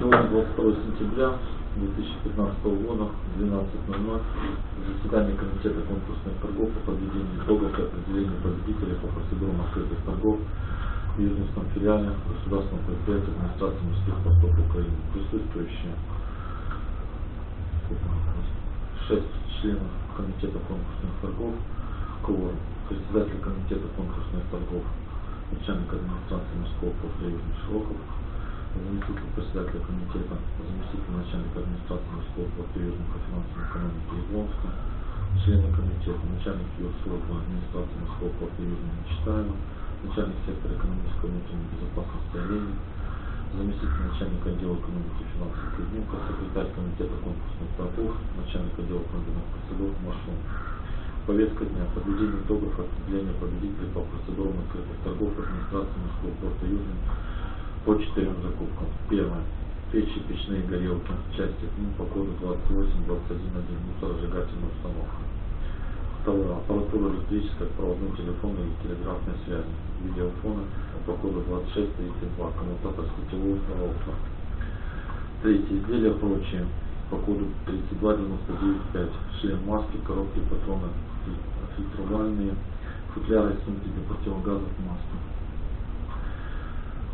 Сегодня 22 сентября 2015 года, 12.00, заседание Комитета конкурсных торгов по подведению итогов и определению победителей по процедурам открытых торгов в Южном филиале Государственного предприятия администрации морских портов Украины. Присутствующие шесть членов Комитета конкурсных торгов, кворум, председатель Комитета конкурсных торгов, начальник администрации морского порта Южный Широков, заместитель председателя комитета, заместитель начальника администрации Южного по финансовой экономике Яблонска, члены комитета, начальник юрслужбы администрации морского порта Южного Нечитаева, начальник сектора экономической внутренней безопасности Оленин, заместитель начальника отдела экономики и финансов Кузьменко, секретарь комитета конкурсных торгов, начальник отдела конкурсных процедур Машин. Повестка дня. Подведение итогов определения победителей по процедурам открытых торгов администрации морского порта Южный по четырем закупкам. Первое. Печи, печные горелки, части к по коду 28-21-1, мусоросжигательная установка. Второе. Аппаратура электрическая, проводной телефон или телеграфной связи. Видеофоны по коду 2632, коммутатор сетевой установка. Третье. Изделия прочие по коду 32995. Шлем маски, коробки, патроны, фильтровальные, футляры, сумки для противогазов, маски.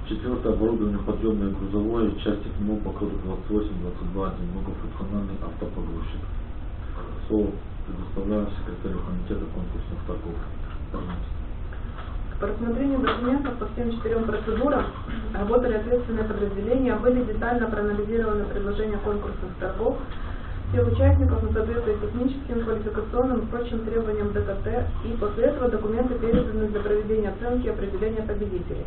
Четвертое оборудование подъемное грузовое, части к нему по коду 28-22, многофункциональный автопогрузчик. Слово предоставляю секретарю комитета конкурсных торгов. Пожалуйста. По рассмотрению документов по всем четырем процедурам работали ответственные подразделения, были детально проанализированы предложения конкурсных торгов всех участников на соответствие техническим, квалификационным и прочим требованиям ДКТ, и после этого документы переданы для проведения оценки и определения победителей.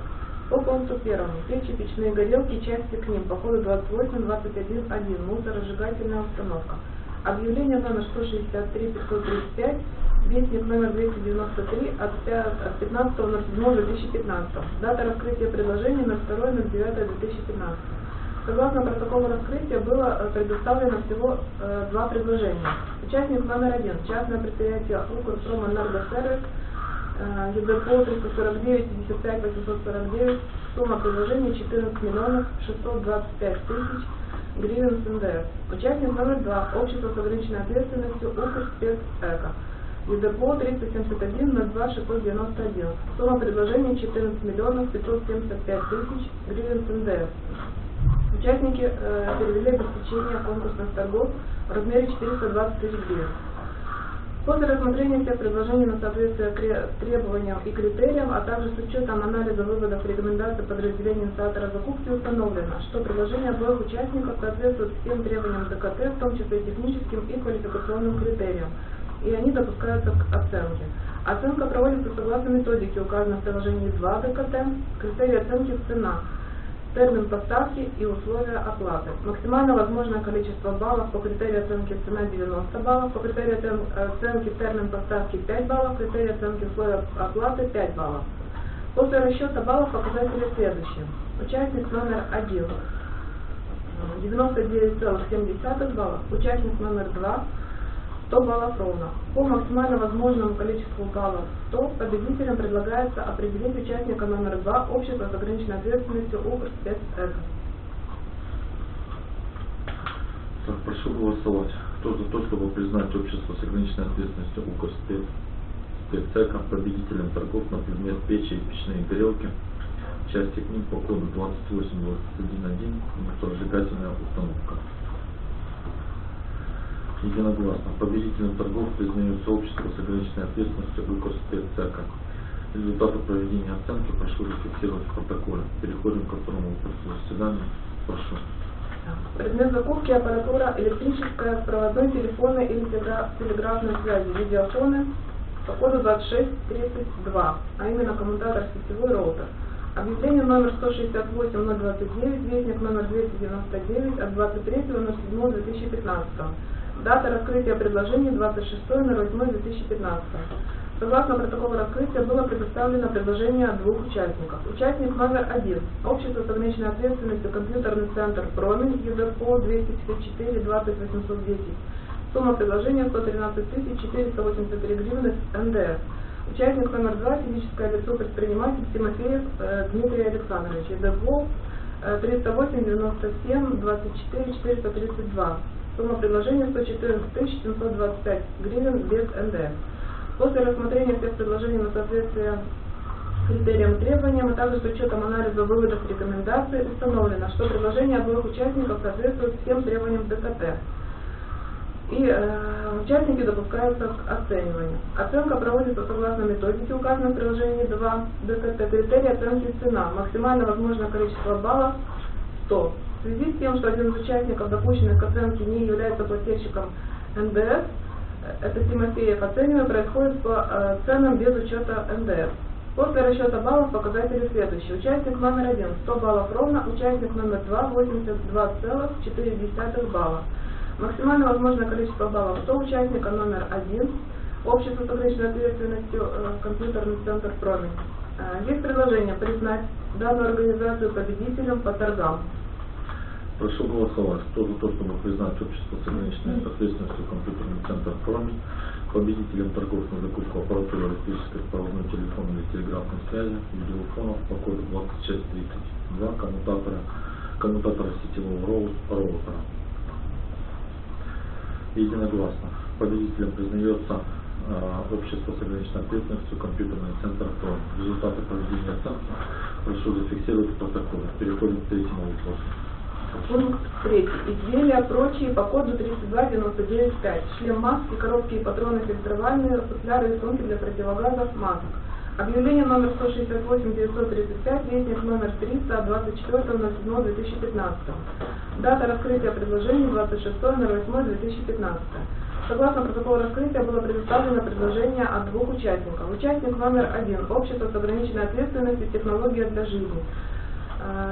По пункту первому. Печи, печные горелки, части к ним. По ходу 28-21-1. Мусоросжигательная установка. Объявление номер 163-535, вестник номер 293 от 15.07.2015. Дата раскрытия предложений на 2.09.2015. Согласно протоколу раскрытия было э, предоставлено всего э, два предложения. Участник номер один. Частное предприятие Укрпромэнергосервис э, ЕДПО 349 55 849. Сумма предложения 14 миллионов 625 тысяч гривен с НДС. Участник номер два. Общество с ограниченной ответственностью Укрспецэко. ЕДПО 371 02 691. Сумма предложения 14 миллионов 575 тысяч гривен с НДС. Участники э, перевели обеспечение конкурсных торгов в размере 420 тысяч гривен. После рассмотрения всех предложений на соответствие требованиям и критериям, а также с учетом анализа выводов рекомендаций подразделения инициатора закупки установлено, что предложения обоих участников соответствуют всем требованиям ДКТ, в том числе техническим и квалификационным критериям, и они допускаются к оценке. Оценка проводится согласно методике, указанной в приложении 2 ДКТ, критерии оценки цена, термин поставки и условия оплаты. Максимально возможное количество баллов по критерию оценки цена 90 баллов, по критерию оценки термин поставки 5 баллов, критерию оценки условия оплаты 5 баллов. После расчета баллов показатели следующие. Участник номер 1 99,7 баллов, участник номер 2 100 баллов ровно. По максимально возможному количеству баллов 100 победителям предлагается определить участника номер 2 общества с ограниченной ответственностью Укрспецэко. Так, прошу голосовать. Кто за то, чтобы признать общество с ограниченной ответственностью Укрспецэко победителем торгов на предмет печи и печные горелки, части к ним по коду 2821.1 моторосжигательная установка единогласно. Победителем торгов признается общество с ограниченной ответственностью Укрспеццека. Результаты проведения оценки прошу зафиксировать в протоколе. Переходим ко второму вопросу заседания. Прошу. Предмет закупки аппаратура электрическая, проводной, телефонной или телеграфной связи, видеофоны по коду 2632, а именно коммутатор сетевой роутер. Объявление номер 168-029, вестник номер 299 от 23.07.2015. Дата раскрытия предложений 26.08.2015. Согласно протоколу раскрытия было предоставлено предложение двух участников. Участник номер один. Общество с ограниченной ответственностью компьютерный центр Промень ЮДПО 254 20 810. Сумма предложения 113 483 гривны НДС. Участник номер два. Физическое лицо предприниматель Тимофеев э, Дмитрий Александрович э, 308, 97, 24, 432. Сумма предложения 114 тысяч 725 гривен без НДС. После рассмотрения всех предложений на соответствие критериям и требованиям, а также с учетом анализа выводов рекомендаций установлено, что предложения обоих участников соответствуют всем требованиям ДКТ. И э, участники допускаются к оцениванию. Оценка проводится согласно методике, указанной в приложении 2 ДКТ. Критерий оценки цена. Максимально возможное количество баллов 100. В связи с тем, что один из участников, допущенных к оценке, не является плательщиком НДС, э, это Тимофеев, оценивание происходит по э, ценам без учета НДС. После расчета баллов показатели следующие. Участник номер один 100 баллов ровно, участник номер два 82,4 балла. Максимально возможное количество баллов 100 участника номер один Общество с ограниченной ответственностью э, компьютерный центр Проми. Э, есть предложение признать данную организацию победителем по торгам. Прошу голосовать. Кто за то, чтобы признать общество с ограниченной ответственностью компьютерный центр Проми победителем торгов на закупку аппаратуры электрической проводной телефонной или телеграфной связи, видеофонов по коду 2632 коммутатора, коммутатора сетевого роу- роутера. Единогласно. Победителем признается э, общество с ограниченной ответственностью компьютерный центр ПРО. Результаты проведения оценки прошу зафиксировать в протоколе. Переходим к третьему вопросу. Пункт 3. Изделия прочие по коду 32995. Шлем маски, коробки и патроны фильтровальные, футляры и сумки для противогазов масок. Объявление номер 168-935, вестник номер 300 от 24.07.2015. Дата раскрытия предложений 26.08.2015. Согласно протоколу раскрытия было предоставлено предложение от двух участников. Участник номер один. Общество с ограниченной ответственностью «Технология для жизни».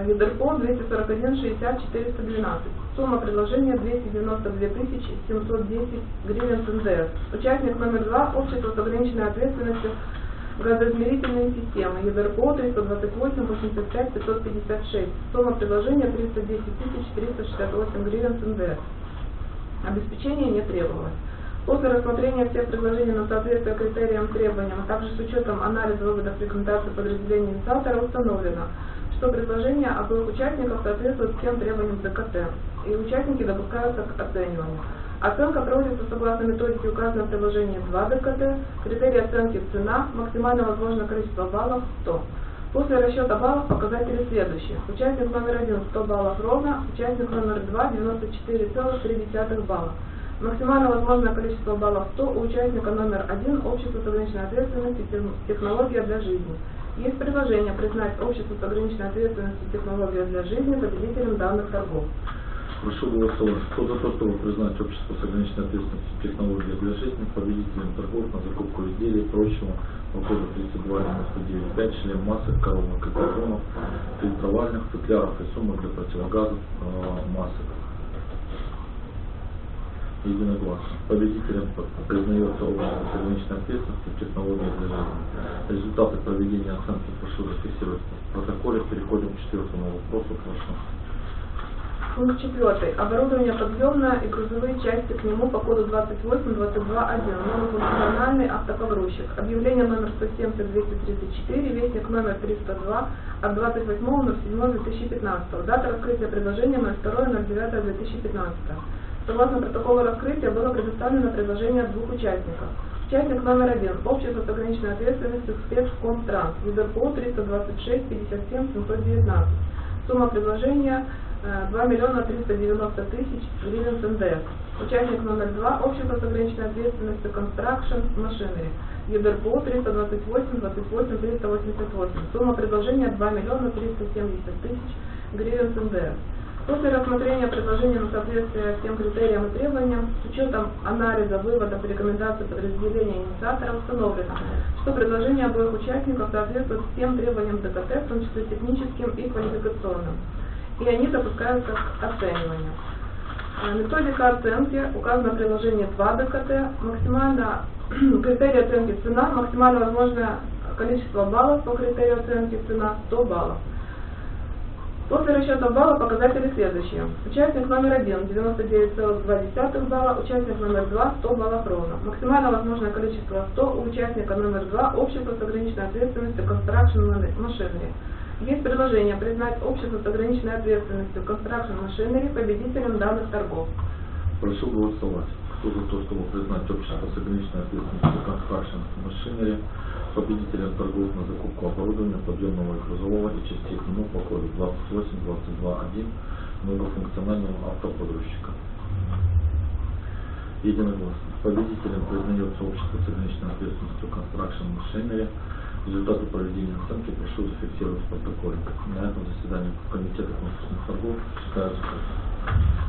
Лидерпол 241 60 412. Сумма предложения 292 710 гривен с НДС. Участник номер два Общество с ограниченной ответственностью газоизмерительные системы. ЕДРПО 328 85 556. Сумма предложения 310 368 гривен с НДС. Обеспечение не требовалось. После рассмотрения всех предложений на соответствие критериям требованиям, а также с учетом анализа выводов рекомендаций подразделений инициатора установлено, что предложения обоих участников соответствуют всем требованиям ДКТ, и участники допускаются к оцениванию. Оценка проводится согласно методике, указанной в приложении 2 ДКТ, критерии оценки цена, максимально возможное количество баллов 100. После расчета баллов показатели следующие. Участник номер один 100 баллов ровно, участник номер два 94,3 балла. Максимально возможное количество баллов 100 у участника номер один общество с ограниченной ответственностью тем- технология для жизни. Есть предложение признать общество с ограниченной ответственностью технология для жизни победителем данных торгов. Прошу голосовать. Кто за то, чтобы признать общество с ограниченной ответственностью технологии для жизни победителем торгов на закупку изделий прочего по коду 3299 член масок, коробок и патронов, фильтровальных, футляров и сумок для противогазов э, масок. Единогласно. Победителем признается с ограниченной ответственностью технологии для жизни. Результаты проведения оценки прошу зафиксировать в протоколе. Переходим к четвертому вопросу. Прошу. Пункт 4. Оборудование подъемное и грузовые части к нему по коду 28221. Многофункциональный автопогрузчик. Объявление номер 170-234, вестник номер 302 от 28.07.2015. Дата раскрытия предложения 02.09.2015. Согласно протоколу раскрытия было предоставлено предложение двух участников. Участник номер один. Общество с ограниченной ответственностью спецкомтранс. ЮДРПО 326 57 719. Сумма предложения э, 2 миллиона 390 тысяч гривен с НДС. Участник номер два Общество с ограниченной ответственностью Construction Machinery. ЮДРПО 328 28 388. Сумма предложения 2 миллиона 370 тысяч гривен с НДС. После рассмотрения предложения на соответствие всем критериям и требованиям, с учетом анализа выводов и рекомендаций подразделения инициатора установлено, что предложения обоих участников соответствуют всем требованиям ДКТ, в том числе техническим и квалификационным, и они допускаются к оцениванию. Э, Методика оценки указана в приложении 2 ДКТ. Максимально критерий оценки цена, максимально возможное количество баллов по критерию оценки цена 100 баллов. После расчета балла показатели следующие. Участник номер один 99,2 балла, участник номер два 100 баллов ровно. Максимально возможное количество 100 у участника номер два общество с ограниченной ответственностью Construction Machinery. Есть предложение признать общество с ограниченной ответственностью Construction Machinery победителем данных торгов. Прошу голосовать. За то, чтобы признать общество с ограниченной ответственностью Construction Machinery победителем торгов на закупку оборудования подъемного и грузового и частей к нему по коду 28-22-1 многофункционального автопогрузчика. Единогласно. Победителем признается общество с ограниченной ответственностью Construction Machinery. Результаты проведения оценки прошу зафиксировать в протоколе. На этом заседании Комитета конкурсных торгов считаются закрытым.